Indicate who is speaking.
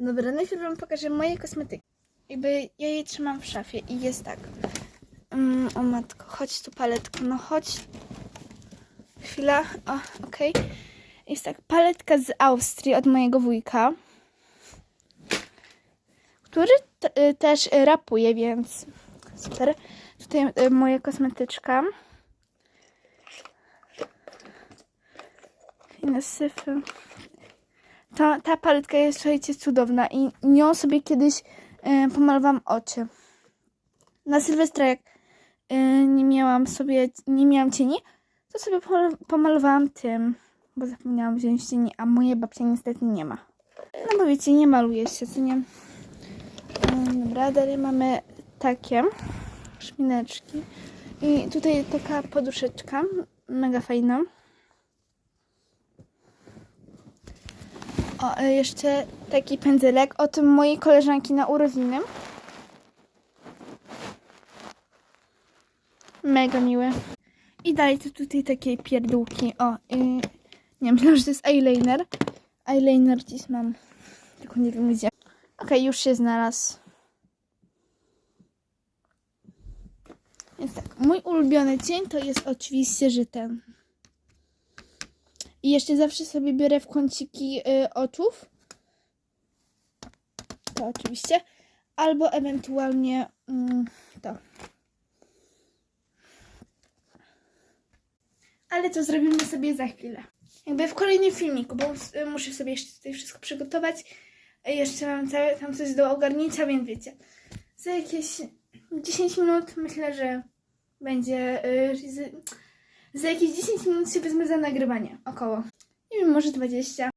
Speaker 1: Dobra, najpierw wam pokażę moje kosmetyki. Jakby ja je trzymam w szafie i jest tak. Mm, o matko, chodź tu paletko, no chodź. Chwila, o, okej. Jest tak, paletka z Austrii od mojego wujka, który y, też rapuje, więc super. Tutaj y, moja kosmetyczka. Fajne syfy. Ta, ta paletka jest, słuchajcie, cudowna i nią sobie kiedyś e, pomalowałam oczy. Na Sylwestra, jak e, nie miałam sobie, nie miałam cieni, to sobie pomal- pomalowałam tym, bo zapomniałam wziąć cieni, a moja babcia niestety nie ma. No bo wiecie, nie maluje się, co nie? E, dobra, dalej mamy takie szmineczki. I tutaj taka poduszeczka, mega fajna. O, e, jeszcze taki pędzelek od mojej koleżanki na urodziny. Mega miły. I dalej to tutaj takie pierdółki. O, i nie myślałam, że to jest eyeliner. Eyeliner dziś mam, tylko nie wiem gdzie. Okej, już się znalazł. Więc tak, mój ulubiony cień to jest oczywiście, że ten. I jeszcze zawsze sobie biorę w kąciki y, oczów. To oczywiście. Albo ewentualnie mm, to. Ale to zrobimy sobie za chwilę. Jakby w kolejnym filmiku, bo y, muszę sobie jeszcze tutaj wszystko przygotować. Y, Jeszcze mam całe, tam coś do ogarnięcia, więc wiecie. Za jakieś 10 minut myślę, że będzie. y, za jakieś 10 minut się wezmę za nagrywanie. Około. Nie wiem, może 20.